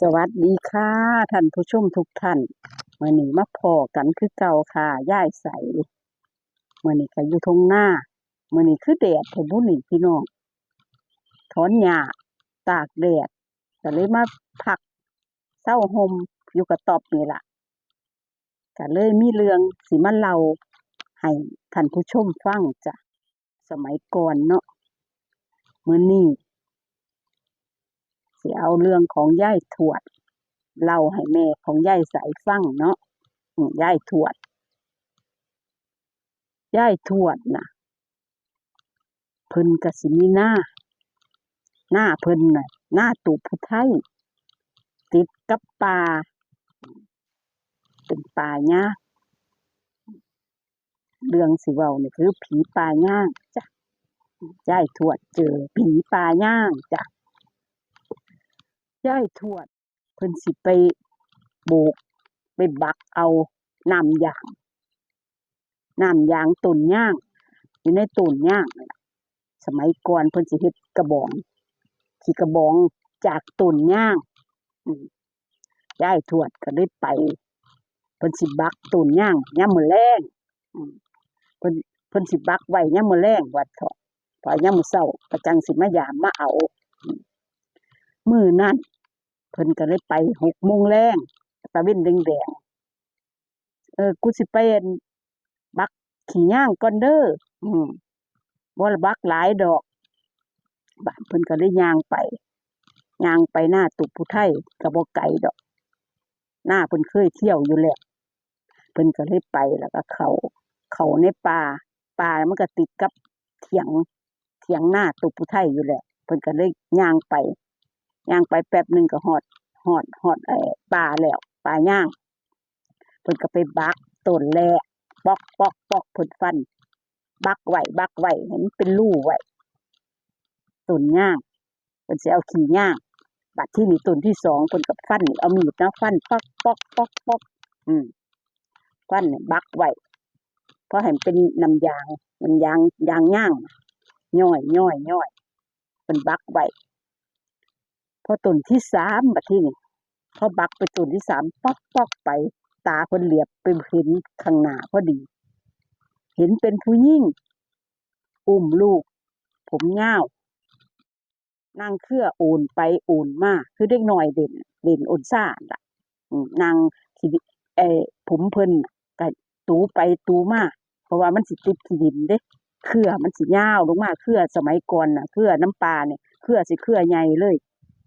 สวัสดีค่ะท่านผู้ชมทุกท่านเมื่อนี้มาพอกันคือเก่าค่ะย่ายใสเมื่อนี้ก็อยู่ทงหน้าเมื่อนี้คือแดดแถบุนี่พี่น้องถอนหญ้าตากแดดก็เลยมาพักเศร้าหมอยู่กับตอบนี่ล่ะก็เลยมีเรื่องสิมาเล่าให้ท่านผู้ชมฟังจ้ะสมัยก่อนเนาะเมื่อนี้ สิเอาเรื่องของยายทวดเล่าให้แม่ของยายใสฟังเนาะอืมยายทวดยายทวดน่ะเพิ่นกสิมีหน้า หน้าเพิ่นน่ะหน้าตูผู้ไทยติดกับป่าเป็นป่าหญ้าเรื่องสิเว้านี่คือผีป่าย่างจ้ะยายทวดเจอผีป่าย่างจ้ะ ยายทวดเพิ่นสิไปโบก ไปบักเอาน้ำยางน้ำยางต้นย่าง อยู่ในต้นย่างสมัยก่อนเพิ่นสิเฮ็ดกระบองขี่กระบองจากต้นย่างยายทวดก็เลยไปเพิ่นสิบักต้นย่างยามมื้อแลงเพิ่นเพิ่นสิบักไว้ยามมื้อแลงว่าเถาพอยามมื้อเช้าก็จังสิมายามมาเอามือนั้น เพิ่นก็เลยไปหกโมงแรงตะเว้นแดงๆเออ กูสิไปอั่นบักขี้ย่างก่อนเด้ออืมบ่ละบักหลายดอกบ้านเพิ่นก็เลยย่างไปย่างไปหน้าตุกผู้ไทยก็บ่ไกลดอก หน้าเพิ่นเคยเที่ยวอยู่แล้วเพิ่นก็เลยไปแล้วก็เขาเขาในป่าป่ามันก็ติดกับเถียงเถียงหน้าตุกผู้ไทยอยู่แล้วเพิ่นก็เลยย่างไป ย่างไปแป๊บหนึ่งก็ฮอดฮอดฮอดไอ้ป่าแล้วป่าย่างเพิ่นก็ไปบักต้นแล่ปอกปอกปอกเพิ่นฟัน บักไหวบักไหว้ให้มันเป็นรูไหวต้นย่างเพิ่นสิเอาขี้ย่าง บัดที่นี่ต้นที่สองเพิ่นก็ฟันเอามีดนะฟันปอกปอกปอกปอกอืมฟันเนี่ยบักไหวเพราะให้มันเป็นน้ำยางน้ำยางยางย่างย่อยย่อยย่อยเพิ่นบักไหว พอต้นที่สามบัดที่นี่พอบักไปต้นที่สามป๊อกป๊อกไป ตาเพิ่นเหลียบไปเห็นข้างหน้าพอดี เห็นเป็นผู้หญิงอุ้มลูก ผมยาวนางเครือโอนไปโอนมาคือเด็กหน้อยเด่น เด่นโอนซ่าล่ะนางที่เอผมเพิ่นน่ะก็ตูไปตูมาเพราะว่ามันสิติดขี้ดินเด้เครือมันสิยาวลงมาเครือสมัยก่อนน่ะเครือน้ำปลาเนี่ยเครือสิเครือใหญ่เลย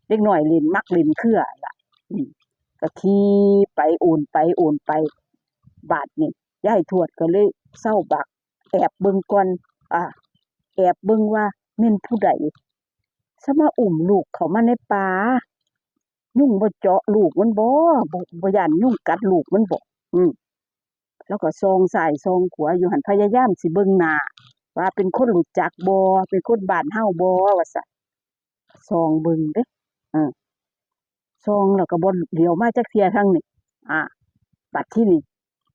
เด็กหน้อยล่นมักล่นเครือล่ะก็ขี่ไปโอนไปโอนไป บาดนี่ยายทวดก็เลยเศร้าบัก แอบเบิ่งก่อนอ่าแอบเบิ่งว่าแม่นผู้ใดสมาอุ้มลูกเขามาในป่ายุ่งบ่เจาะลูกมันบ่บ่บ่ย่านยุ่งกัดลูกมันบ่อืมแล้วก็ซองซ้ายซองขวาอยู่หันพยายามสิเบิ่งหน้าว่าเป็นคนรู้จักบ่เป็นคนบ้านเฮาบ่ว่าซั่นซองเบิ่งเด้ เออซองแล้วก็บ่เหลียวมาจักเทียทางนี้อ่าบัดที่นี่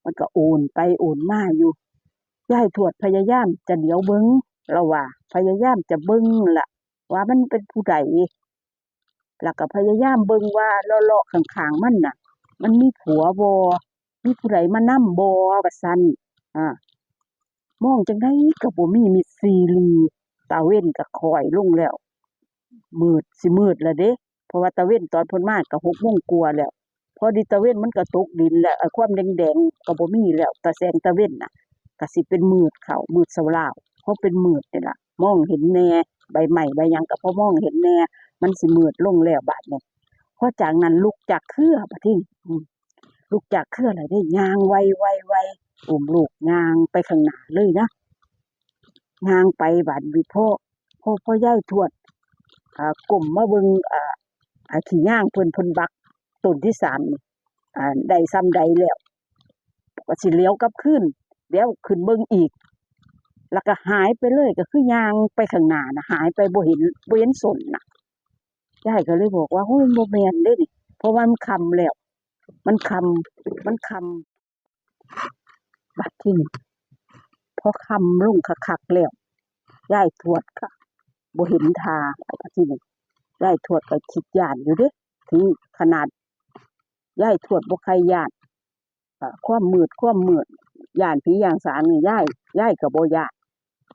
มันก็โอนไปโอนมาอยู่ยายทวดพยายามจะเหลียวเบิ่งแล้วว่า พยายามจะเบิ่งละว่ามันเป็นผู้ใดแล้วก็พยายามเบิ่งว่าเลาะๆข้างๆมันน่ะ มันมีผัวบ่มีผู้ใดมานำบ่ว่าซั่นอ่ามองจังไดก็บ่มีมิดซีรีตาเว้นก็ค่อยลงแล้ว มืดสิมืดล้วเด้ ราะว่าตะเว้นตอนพ้นมาก็หกโมงกว่าแล้วพอดีตะเว้นมันก็ตกดินแล้วความแดงๆก็บ่มีแล้วตะแสงตะเว้นน่ะก็สิเป็นมืดเขามืดเสาลาวเพราะเป็นมืดนี่ล่ะมองเห็นแหน่ใบไม้ใบยังก็พอมองเห็นแหน่มันสิมืดลงแล้วบาดเนี้พอจากนั้นลุกจากเครือบัดนี้อืมลุกจากเครือแล้วได้ยางไวไวไวอุ้มลูกยางไปข้างหน้าเลยนะยางไปบาดนี้พ่อพ่อพ่อยายทวดอ่ากลมมาเบิ่งอ่า ขี้ย่างเพิ่นเพิ่นบักต้นที่สามอ่าได้ซ้ำใดแล้วก็สิเลี้ยวกลับขึ้นเลี้ยวขึ้นเบิ่งอีก แล้วก็หายไปเลยก็คือยางไปข้างหน้านะหายไปบ่เห็นบ่เห็นสนน่ะยายก็เลยบอกว่าโอ้ยบ่แมนเด้นี่เพราะว่ามันคำแล้ว มันคำมันคำบัดที่นี่พอค่ำลงคักๆแล้วยายทวดก็บ่เห็นทาแล้วก็ที่นี่ ยายทวดก็คิดยานอยู่เด้ถึงขนาดย่ายทวดบ่ใครญาติเอ่อความมืดความมืดย่านผีย่างสางนี่ย่ายย่ายก็บ่ญา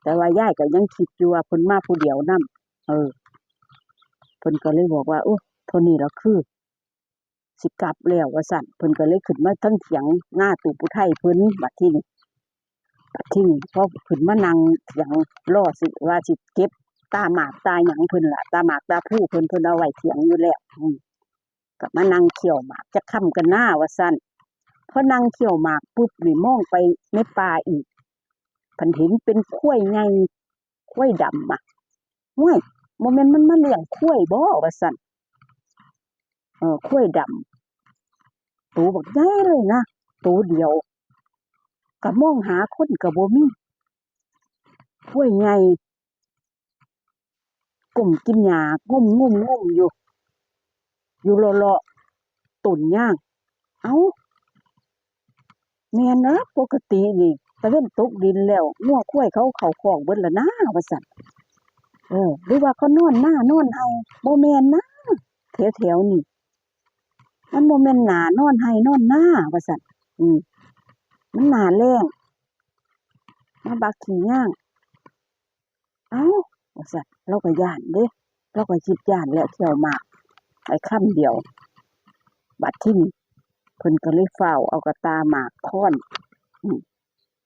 แต่ว่าย่ายก็ยังคิดอยู่ว่าเพิ่นมาผู้เดียวนํเออเพิ่นก็เลยบอกว่าโอ้เท่านี้แล้วคือ สิกลับแล้วว่าสั่นเพิ่นก็เลยขึ้นมาทั้งเถียงหน้าตู่ผู้ไทยเพิ่นบัดที่นี่บัดที่นี่พอขึ้นมานั่งเถียงรอสิว่าสิเก็บ ตาหมากตาหยังเพิ่นละตาหมากตาผู้เพิ่นเพิ่นเอาไว้เถียงอยู่แล้วอืมก็มานั่งเขี่ยวหมากจะค้ำกันหน้าว่าสั่นพอนั่งเขี่ยวหมากปุ๊บนี่มองไปในป่าอีกเพิ่นเห็นเป็นข้วยไงข้วยดำอะห้วยโมเมนต์มันมาเลี้ยงข้วยบ่ว่าสั่นเออข้วยดำตัวบักใหญ่เลยนะตัวเดียวก็มองหาคนก็บ่มีห้วยให ญ่ก้มกินหญ้างุ่มงุ่มงุ่มอยู่ อยู่เลาะๆต้นย่าง เอ้าแม่นนะปกตินี่ตะเว้นตกดินแล้วงัวควายเขาเขาคอกเบิดล้วนะว่าซั่นเออหรือว่าเขานอนหน้านอนเอาบ่แม่นนะแถวๆนี่มันโมเมนหนานอนให้นอนหน้าว่าสันอืมมันหนาแรงมาบักขี่ย่าง เอ้า ว่าสันเราก็ย่านเด้เราก็คิดย่านแล้วเที่ยวหมากไอ้ค่ำเดียว บัดที่นี่เพิ่นก็เลยเฝ้าเอากระตาหมากค้อน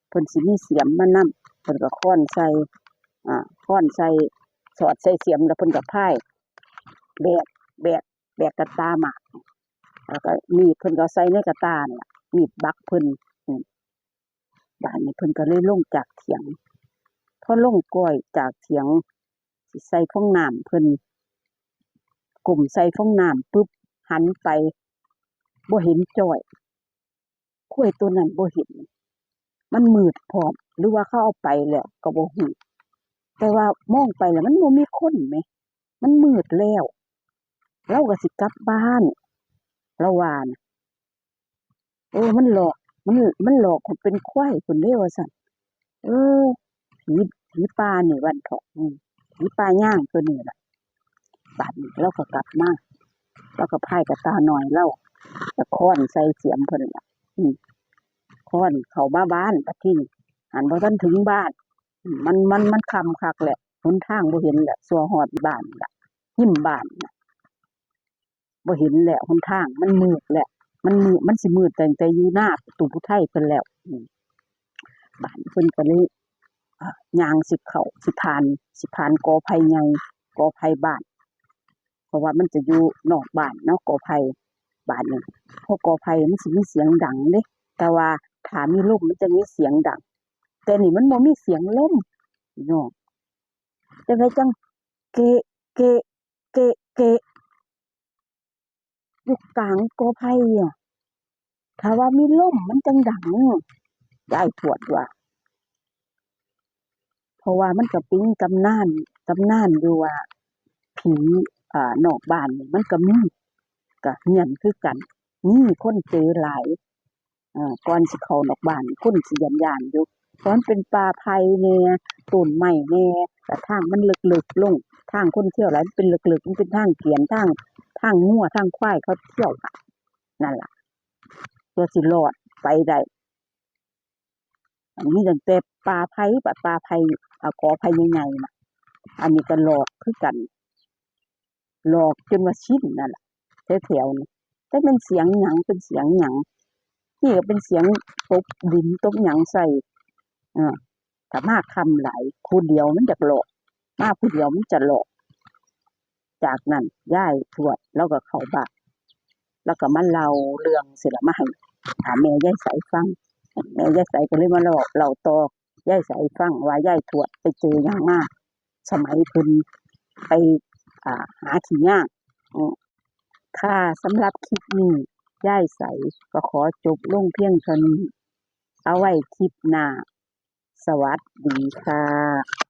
เพิ่นสิมีเสียมมานำเพิ่นก็ค้อนใส่อ่าค้อนใส่สอดใส่เสียมแล้วเพิ่นก็พ่ายแบกแบกแบกกระตาหมากแล้วก็มีเพิ่นก็ใส่ในกระตาเนี่ยมีดบักเพิ่นบ้านนี้เพิ่นก็เลยลงจากเถียงพอลงก้อยจากเถียง สิใส่ฟองน้ำเพิ่นกลุ่มใส่ฟองน้ำปุ๊บหันไปบ่เห็นจ้อยข้วยตัวนั้นบ่เห็น มันมืดพร้อมหรือว่าเขาเอาไปแล้วก็บ่ฮู้แต่ว่ามองไปแล้วมันบ่มีคนแหม มันมืดแล้วเราก็สิกลับบ้านละวานเออมันหลอก มันมันหลอกให้เป็นควายคนเดียวว่าสั่นเออผีผีป่านี่วันเถาะอื มผีป่าย่างตัวนี้ล่ะบัดนี้เราก็กลับมาเราก็พายกับตาหน่อยเล่าตะค้อนใส่เสียมเพิ่นล่ะอืมค้อนเข้ามาบ้านปะที่นี่หันพอท่านถึงบ้าน มันมันมันคำคักแหละหนทางบ่เห็นแหละสัวหอดบ้านล่ะหิ้มบ้านน่ะบ่เห็นแหละหนทางมันมืดแหละ มันมืดมันสิมืดแต่แต่อยู่หน้าประตูผู้ไทยเพิ่นแล้วอืมบ้านเพิ่นก็เลย ยางสิเขาสิผ่าน สิผ่านกอไผ่ใหญ่กอไผ่บานเพราะว่ามันจะอยู่นอกบ้านเนาะกอไผ่บานนี่เพราะกอไผ่มันสิมีเสียงดังเด้แต่ว่าถ้ามีลมมันจะมีเสียงดัง แต่นี่มันบ่มีเสียงลมพี่น้องจังไดจังเกะเกะเกะเกะอยู่กลางกอไผ่อะถ้าว่ามีลมมันจังดังยายปวดว่า เพราะว่ามันก็เป็นตำนานตำนานอยู่ว่าผีอ่านอกบ้านนี่มันก็มีก็เฮียนคือกันมีคนเจอหลายอ่าก่อนสิเข้านอกบ้านคนสิยันยานอยู่เพราะมันเป็นป่าไผ่แน่ต้นไม้แน่แต่ทางมันลึกๆลงทางคนเที่ยวหลายเป็นลึกๆมันเป็นทางเกียนทางทางงัวทางควายเขาเที่ยวกันนั่นล่ะเพื่อสิรอดไปได้อันนี้ตั้งแต่ปลาไผ่ปลาปลาไผ่ อ่ากอไผ่ใหญ่ๆนะอันนี้ก็หลอกคือกัน หลอกจนว่าชินนั่นแหละแถวๆนี่แต่เป็นเสียงหยังเป็นเสียงหยังนี่ก็เป็นเสียงตบดินตบหยังใส่อ่าถ้ามากคำหลายคูเดียวมันจะหลอกมากผู้เดียวมันจะหลอก จากนั้นย่ายทวดแล้วก็เข้าบ้าแล้วก็มาเล่าเรื่องเสร็จแล้วมาให้ถามแม่ย่ายใสฟังแม่ย่ายใสก็เลยมาเล่าเล่าต่อ ย่ายใสฟังว่าย่ายถวดไปเจออย่างมากสมัยเพิ่นไปหาขี้ยากอืมค่ะสำหรับคลิปนี้ย่ายใสก็ขอจบลงเพียงเท่านี้เอาไว้คลิปหน้า สวัสดีค่ะ